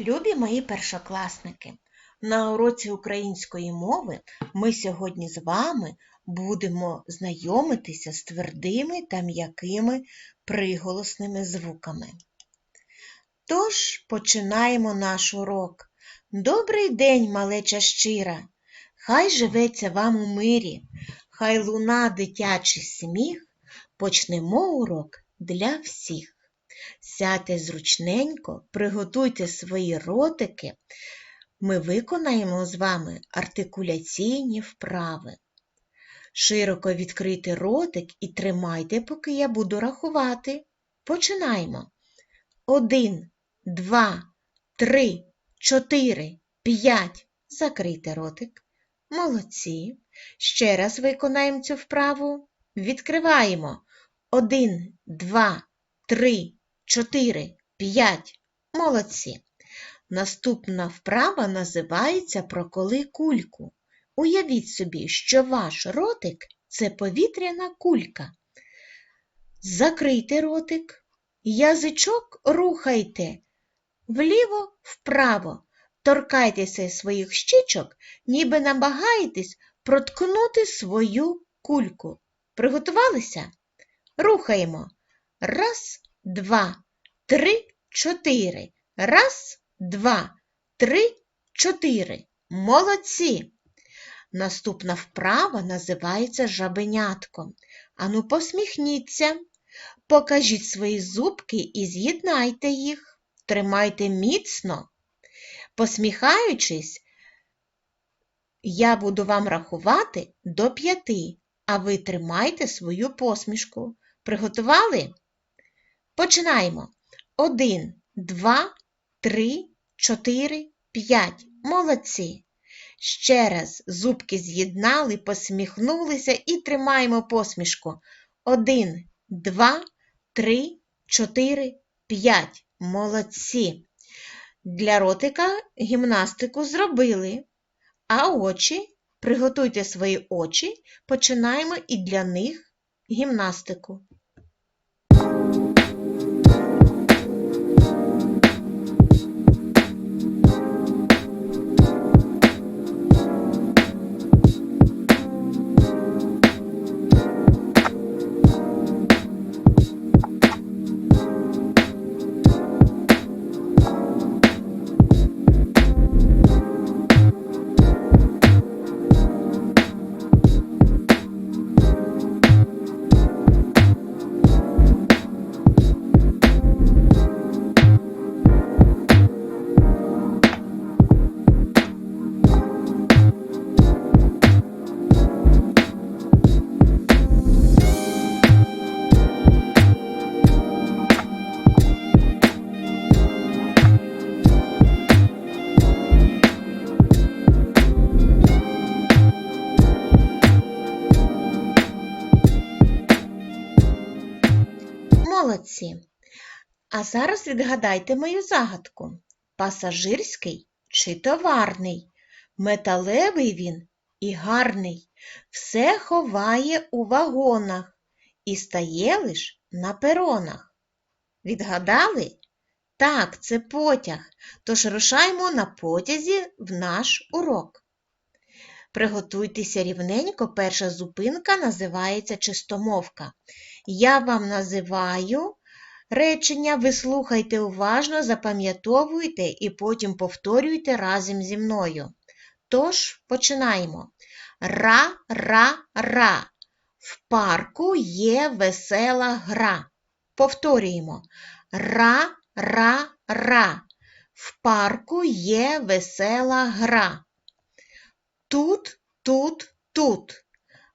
Любі мої першокласники! На уроці української мови ми сьогодні з вами будемо знайомитися з твердими та м'якими приголосними звуками. Тож починаємо наш урок. Добрий день, малеча щира! Хай живеться вам у мирі, хай луна дитячий сміх, почнемо урок для всіх. Сядьте зручненько, приготуйте свої ротики. Ми виконаємо з вами артикуляційні вправи. Широко відкрийте ротик і тримайте, поки я буду рахувати. Починаємо. Один, два, три, чотири, п'ять. Закрийте ротик. Молодці. Ще раз виконаємо цю вправу. Відкриваємо. Один, два, три, чотири, п'ять. Молодці. Наступна вправа називається Проколи кульку. Уявіть собі, що ваш ротик це повітряна кулька. Закрийте ротик, язичок рухайте вліво, вправо. Торкайтеся своїх щічок, ніби намагаєтесь проткнути свою кульку. Приготувалися? Рухаємо. Раз, два, три, чотири. Раз, два, три, чотири. Молодці. Наступна вправа називається жабенятком. Ану, посміхніться. Покажіть свої зубки і з'єднайте їх. Тримайте міцно. Посміхаючись, я буду вам рахувати до п'яти, а ви тримайте свою посмішку. Приготували? Починаємо. Один, два, три, чотири, п'ять. Молодці. Ще раз зубки з'єднали, посміхнулися і тримаємо посмішку. Один, два, три, чотири, п'ять. Молодці. Для ротика гімнастику зробили. А очі, приготуйте свої очі, починаємо і для них гімнастику. Молодці. А зараз відгадайте мою загадку. Пасажирський чи товарний? Металевий він і гарний. Все ховає у вагонах і стає лиш на перонах. Відгадали? Так, це потяг. Тож рушаймо на потязі в наш урок. Приготуйтеся рівненько, перша зупинка називається чистомовка. Я вам називаю речення, ви слухайте уважно, запам'ятовуйте і потім повторюйте разом зі мною. Тож, починаємо. Ра-ра-ра. В парку є весела гра. Повторюємо. Ра-ра-ра. В парку є весела гра. Тут, тут, тут.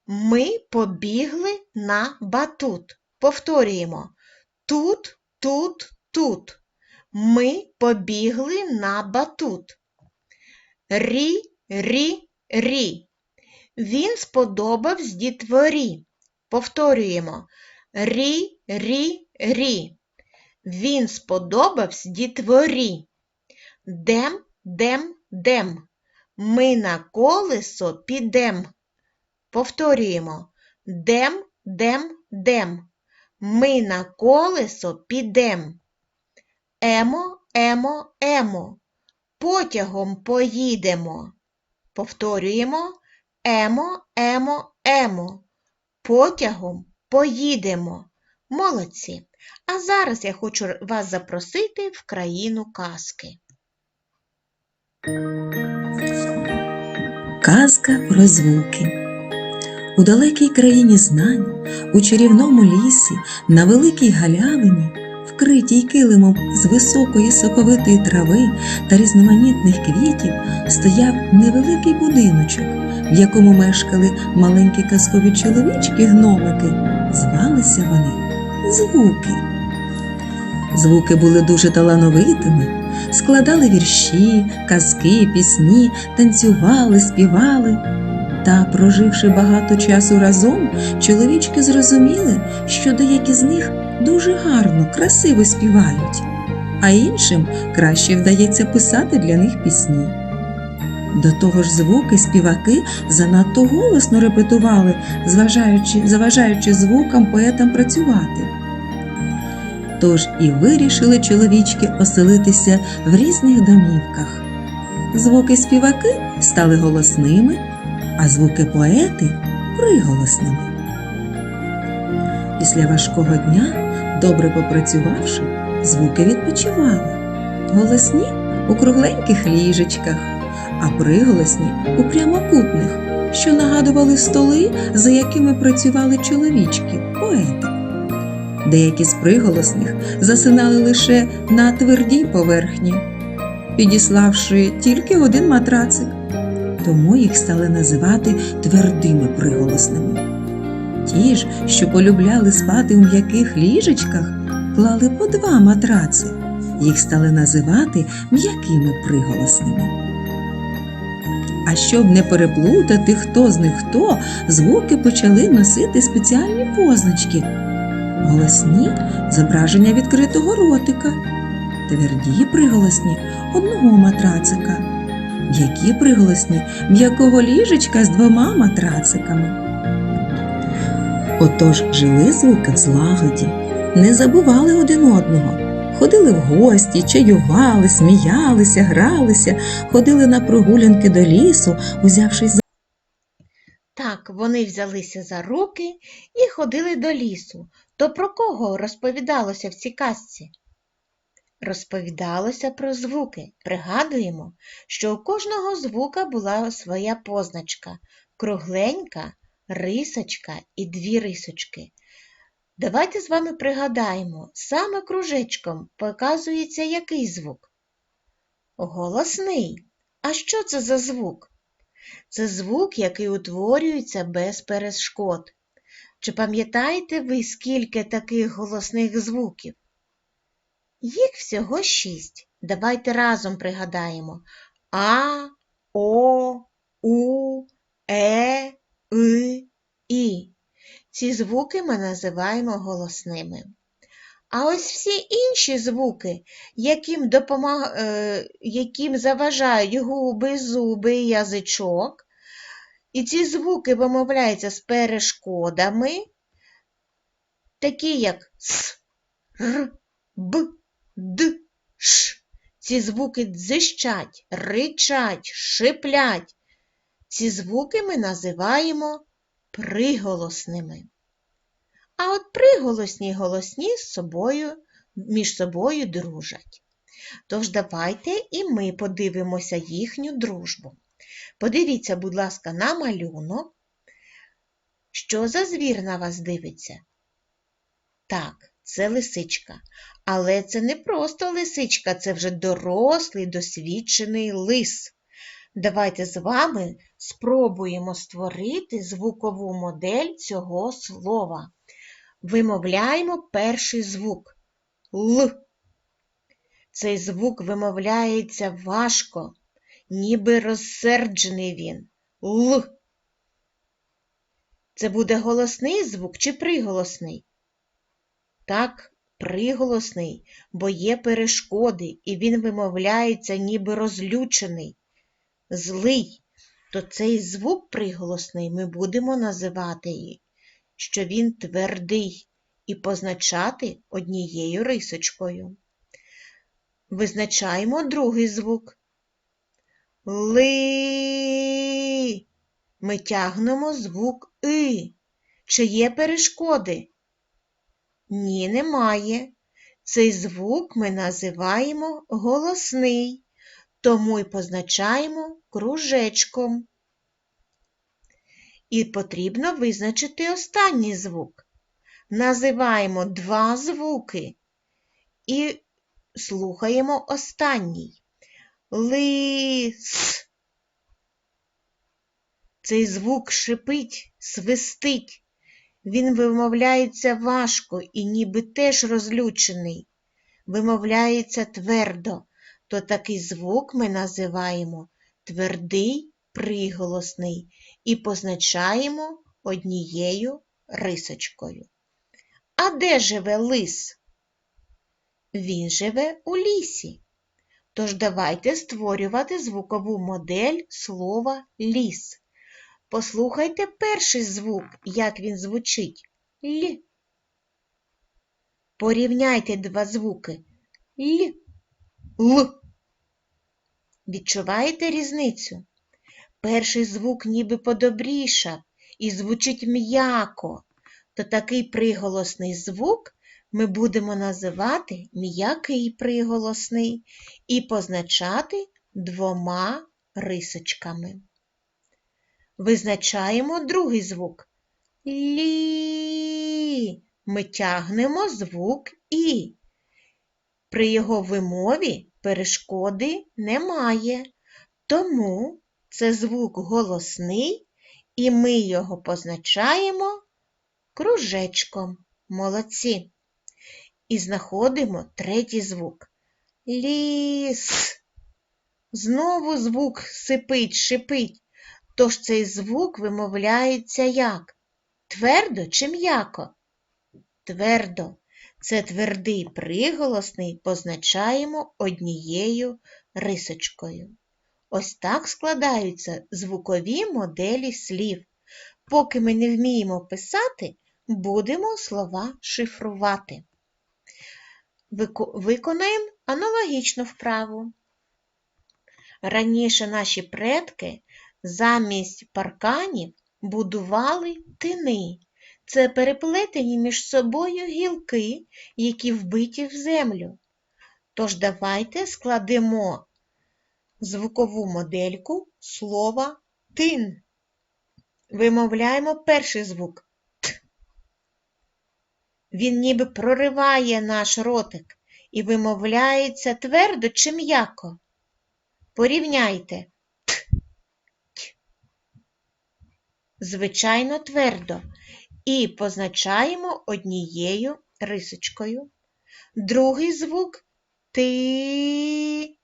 Ми побігли на батут. Повторюємо. Тут, тут, тут. Ми побігли на батут. Рі, рі, рі. Він сподобався дітворі. Повторюємо. Рі, рі, рі. Він сподобався дітворі. Дем, дем, дем. Ми на колесо підем. Повторюємо. Дем, дем, дем. Ми на колесо підем. Емо, емо, емо. потягом поїдемо. Повторюємо емо, емо, емо. Потягом поїдемо. Молодці. А зараз я хочу вас запросити в країну казки. Казка про звуки. У далекій країні знань, у чарівному лісі, на великій галявині, вкритій килимом з високої соковитої трави та різноманітних квітів, стояв невеликий будиночок, в якому мешкали маленькі казкові чоловічки гномики. Звалися вони звуки. Звуки були дуже талановитими, складали вірші, казки, пісні, танцювали, співали. Та, проживши багато часу разом, чоловічки зрозуміли, що деякі з них дуже гарно, красиво співають, а іншим краще вдається писати для них пісні. До того ж, звуки співаки занадто голосно репетували, зважаючи, заважаючи звукам поетам працювати. Тож і вирішили чоловічки оселитися в різних домівках. Звуки співаки стали голосними, а звуки поети приголосними. Після важкого дня, добре попрацювавши, звуки відпочивали. Голосні у кругленьких ліжечках, а приголосні у прямокутних, що нагадували столи, за якими працювали чоловічки, поети. Деякі з приголосних засинали лише на твердій поверхні, підіславши тільки один матрацик, тому їх стали називати твердими приголосними. Ті ж, що полюбляли спати у м'яких ліжечках, клали по два матраци, їх стали називати м'якими приголосними. А щоб не переплутати, хто з них хто, звуки почали носити спеціальні позначки голосні зображення відкритого ротика, тверді приголосні одного матрацика, м'які приголосні м'якого ліжечка з двома матрациками. Отож жили звуки в злагоді, не забували один одного, ходили в гості, чаювали, сміялися, гралися, ходили на прогулянки до лісу, узявшись за Так, вони взялися за руки і ходили до лісу. То про кого розповідалося в цій казці? Розповідалося про звуки. Пригадуємо, що у кожного звука була своя позначка кругленька, рисочка і дві рисочки. Давайте з вами пригадаємо, саме кружечком показується який звук? Голосний. А що це за звук? Це звук, який утворюється без перешкод. Чи пам'ятаєте ви, скільки таких голосних звуків? Їх всього шість. Давайте разом пригадаємо А, О, У, Е, И, І. Ці звуки ми називаємо голосними. А ось всі інші звуки, яким, допомаг... е, яким заважають губи, зуби і язичок, і ці звуки вимовляються з перешкодами, такі як С, Р, Б, Д, Ш. Ці звуки дзищать, ричать, шиплять. Ці звуки ми називаємо приголосними. А от приголосні й голосні з собою, між собою дружать. Тож давайте і ми подивимося їхню дружбу. Подивіться, будь ласка, на малюнок. Що за звір на вас дивиться? Так, це лисичка. Але це не просто лисичка, це вже дорослий, досвідчений лис. Давайте з вами спробуємо створити звукову модель цього слова. Вимовляємо перший звук Л. Цей звук вимовляється важко, ніби розсерджений він. Л. Це буде голосний звук чи приголосний? Так, приголосний, бо є перешкоди, і він вимовляється ніби розлючений, злий. То цей звук приголосний ми будемо називати, її, що він твердий, і позначати однією рисочкою. Визначаємо другий звук Ли. Ми тягнемо звук И. Чи є перешкоди? Ні, немає. Цей звук ми називаємо голосний, тому й позначаємо кружечком. І потрібно визначити останній звук. Називаємо два звуки і слухаємо останній. Лис. Цей звук шипить, свистить. Він вимовляється важко і ніби теж розлючений. Вимовляється твердо, то такий звук ми називаємо твердий приголосний і позначаємо однією рисочкою. А де живе лис? Він живе у лісі. Тож давайте створювати звукову модель слова ліс. Послухайте перший звук, як він звучить. Л. Порівняйте два звуки. Л. Л. Відчуваєте різницю? Перший звук ніби подобрішав і звучить м'яко, то такий приголосний звук ми будемо називати м'який приголосний і позначати двома рисочками. Визначаємо другий звук. Лі. Ми тягнемо звук І. При його вимові перешкоди немає, тому це звук голосний, і ми його позначаємо кружечком. Молодці. І знаходимо третій звук. Ліс. Знову звук сипить, шипить. Тож цей звук вимовляється як? Твердо чи м'яко? Твердо. Це твердий приголосний позначаємо однією рисочкою. Ось так складаються звукові моделі слів. Поки ми не вміємо писати, будемо слова шифрувати. Виконаємо аналогічну вправу. Раніше наші предки замість парканів будували тини. Це переплетені між собою гілки, які вбиті в землю. Тож давайте складемо звукову модельку слова тин. Вимовляємо перший звук Т. Він ніби прориває наш ротик і вимовляється твердо чи м'яко. Порівняйте. Т. Т. Звичайно, твердо. І позначаємо однією рисочкою. Другий звук ти.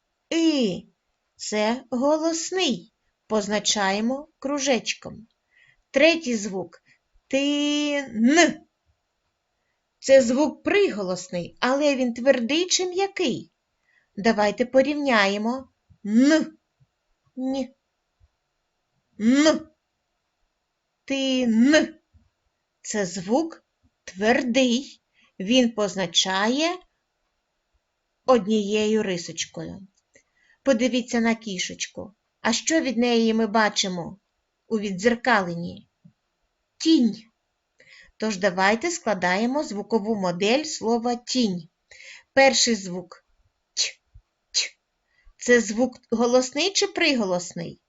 Це голосний. Позначаємо кружечком. Третій звук ти-н. Це звук приголосний, але він твердий чи м'який. Давайте порівняємо н. Н. Н. Ти-н. Це звук твердий. Він позначає однією рисочкою. Подивіться на кішечку. А що від неї ми бачимо у віддзеркаленні? Тінь. Тож давайте складаємо звукову модель слова тінь. Перший звук Т. Т. Це звук голосний чи приголосний?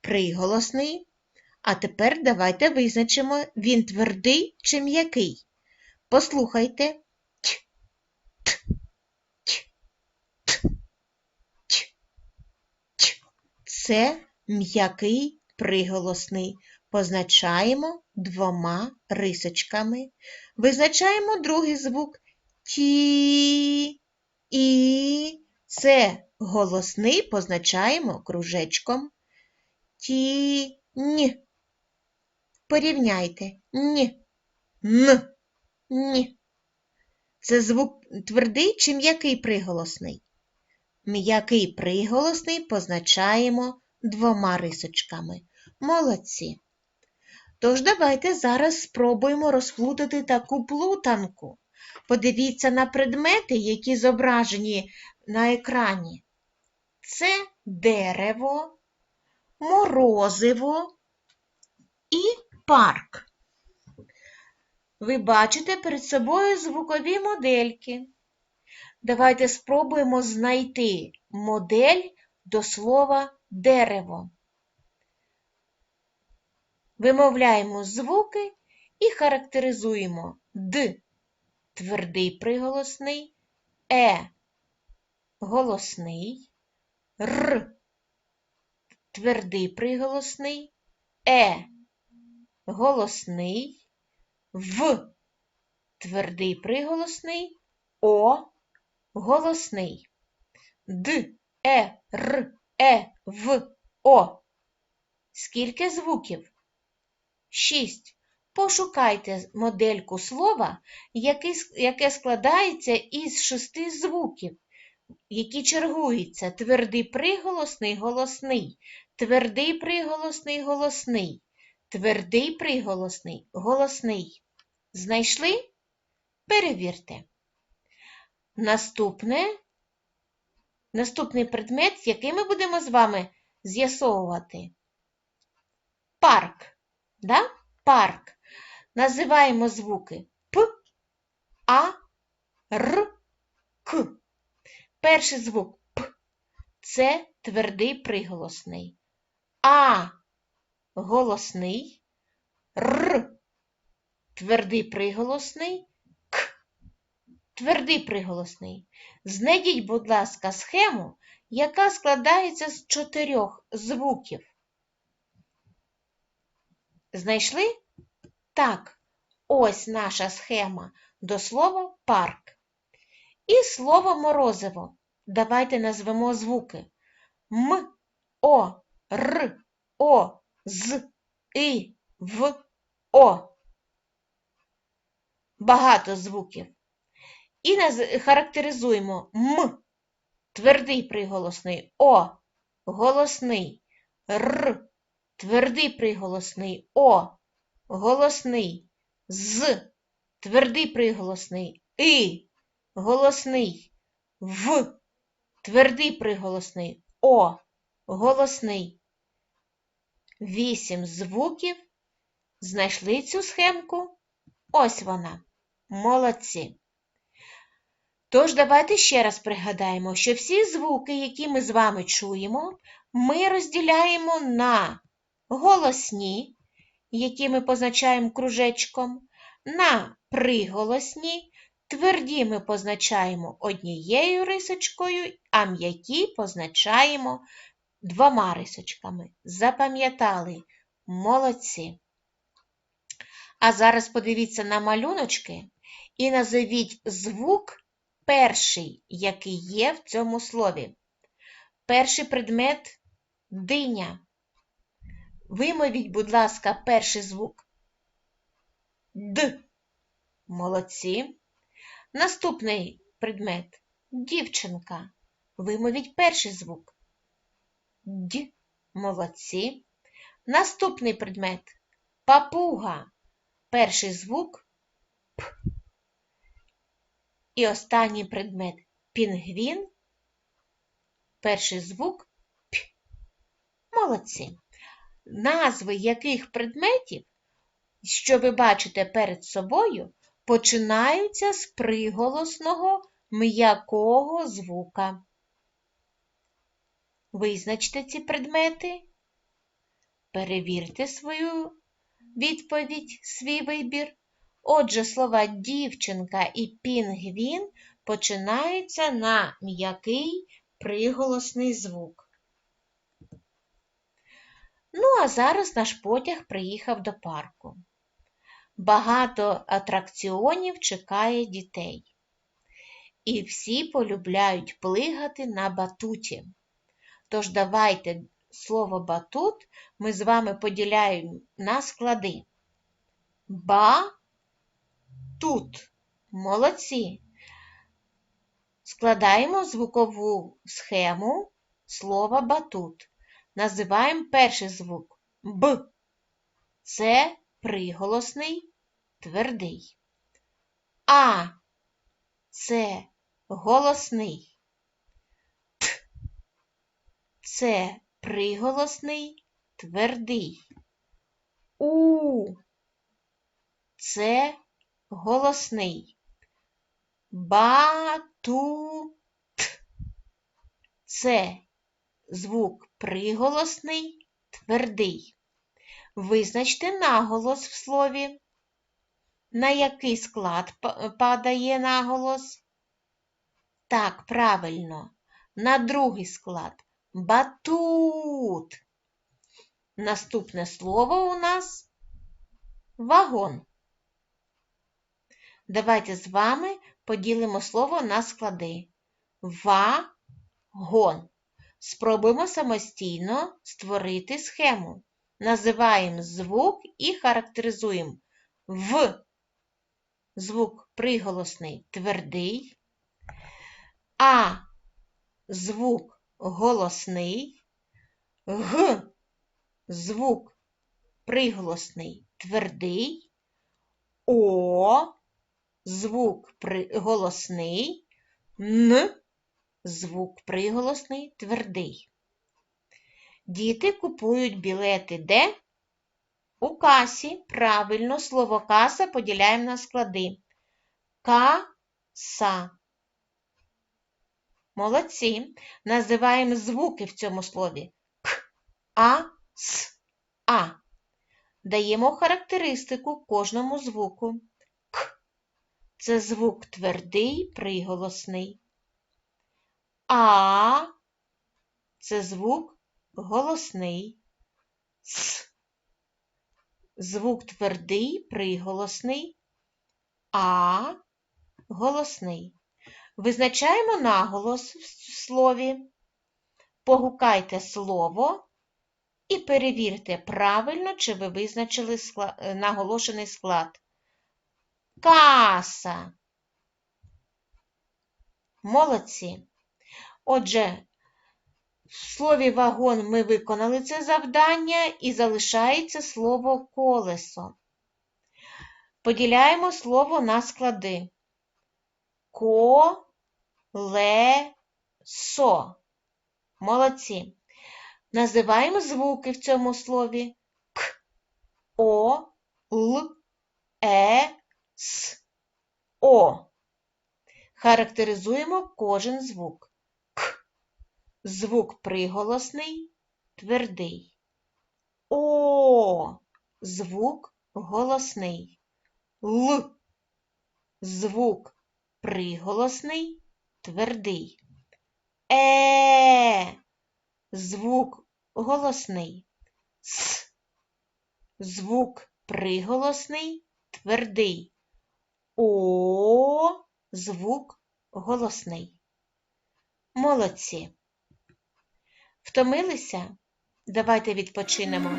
Приголосний. А тепер давайте визначимо, він твердий чи м'який. Послухайте. Т. Т. Т. Це м'який приголосний. Позначаємо двома рисочками. Визначаємо другий звук ті, і. Це голосний позначаємо кружечком. Ті, н. Порівняйте н. Н. Н. Це звук твердий чи м'який приголосний? М'який приголосний позначаємо двома рисочками. Молодці. Тож давайте зараз спробуємо розплутати таку плутанку. Подивіться на предмети, які зображені на екрані. це дерево, морозиво і парк. Ви бачите перед собою звукові модельки. Давайте спробуємо знайти модель до слова дерево. Вимовляємо звуки і характеризуємо д твердий приголосний, е голосний, р твердий приголосний, е голосний, в твердий приголосний, о голосний. Д, Е, Р, Е, В, О. Скільки звуків? Шість. Пошукайте модельку слова, яке, складається із шести звуків, які чергуються твердий приголосний голосний, твердий приголосний голосний, твердий приголосний голосний. Знайшли? Перевірте. Наступне, наступний предмет, який ми будемо з вами з'ясовувати. Парк. Да? Парк. Називаємо звуки П, А, Р, К. Перший звук П це твердий приголосний. А голосний, Р твердий приголосний, К твердий приголосний. Знайдіть, будь ласка, схему, яка складається з чотирьох звуків. Знайшли? Так, ось наша схема до слова парк. І слово морозиво. Давайте назвемо звуки М, О, Р, О, З, І, В, О. Багато звуків. І характеризуємо М, твердий приголосний, О, голосний, Р, твердий приголосний, О, голосний, З, твердий приголосний, І, голосний, В, твердий приголосний, О, голосний. Вісім звуків. Знайшли цю схемку? Ось вона. Молодці. Тож, давайте ще раз пригадаємо, що всі звуки, які ми з вами чуємо, ми розділяємо на голосні, які ми позначаємо кружечком, на приголосні, тверді ми позначаємо однією рисочкою, а м'які позначаємо двома рисочками. Запам'ятали молодці. А зараз подивіться на малюночки і назовіть звук перший, який є в цьому слові. Перший предмет диня. Вимовіть, будь ласка, перший звук. Д. Молодці. Наступний предмет дівчинка. Вимовіть перший звук. Д. Молодці. Наступний предмет папуга. Перший звук П. І останній предмет пінгвін. Перший звук П. Молодці. Назви яких предметів, що ви бачите перед собою, починаються з приголосного м'якого звука. Визначте ці предмети, перевірте свою відповідь, свій вибір. Отже, слова дівчинка і пінгвін починаються на м'який приголосний звук. Ну, а зараз наш потяг приїхав до парку. Багато атракціонів чекає дітей. І всі полюбляють плигати на батуті. Тож давайте слово батут ми з вами поділяємо на склади. Ба тут. Молодці. Складаємо звукову схему слова батут. Називаємо перший звук Б. Це приголосний твердий. А це голосний. Це приголосний твердий. У це голосний. Батут це звук приголосний твердий. Визначте наголос в слові. На який склад падає наголос? Так, правильно. На другий склад. Батут. Наступне слово у нас вагон. Давайте з вами поділимо слово на склади. Вагон. Спробуємо самостійно створити схему. Називаємо звук і характеризуємо. В. Звук приголосний твердий. А. Звук голосний. Г. Звук приголосний твердий. О. Звук приголосний. Н. Звук приголосний твердий. Діти купують білети де? У касі. Правильно, слово каса поділяємо на склади. Каса. Молодці. Називаємо звуки в цьому слові. К, А, С, А. Даємо характеристику кожному звуку. К. Це звук твердий, приголосний. А. Це звук голосний. С. Звук твердий, приголосний. А. Голосний. Визначаємо наголос в слові. Погукайте слово і перевірте, правильно чи ви визначили е, наголошений склад. Каса. Молодці. Отже, в слові вагон ми виконали це завдання і залишається слово колесо. Поділяємо слово на склади. Ко-ле-со. Молодці. Називаємо звуки в цьому слові К, О, Л, Е, С, О. Характеризуємо кожен звук. К. Звук приголосний, твердий. О. Звук голосний. Л. Звук приголосний, твердий. Е. Звук голосний. С. Звук приголосний, твердий. О. Звук голосний. Молодці. Втомилися? Давайте відпочинемо.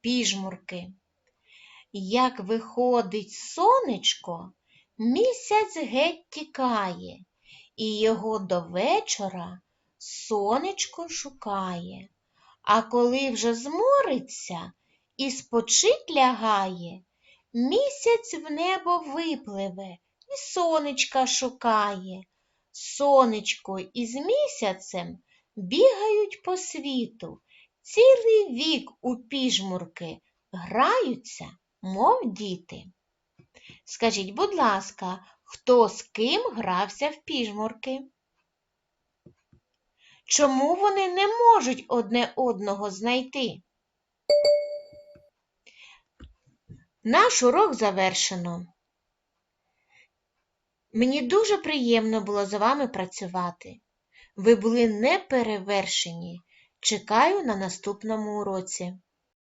Піжмурки. Як виходить сонечко, місяць геть тікає, і його до вечора сонечко шукає. А коли вже змориться і спочить лягає, місяць в небо випливе і сонечка шукає. Сонечко із місяцем бігають по світу, цілий вік у піжмурки граються, мов діти. Скажіть, будь ласка, хто з ким грався в піжмурки? Чому вони не можуть одне одного знайти? Наш урок завершено. Мені дуже приємно було з вами працювати. Ви були неперевершені. Чекаю на наступному уроці.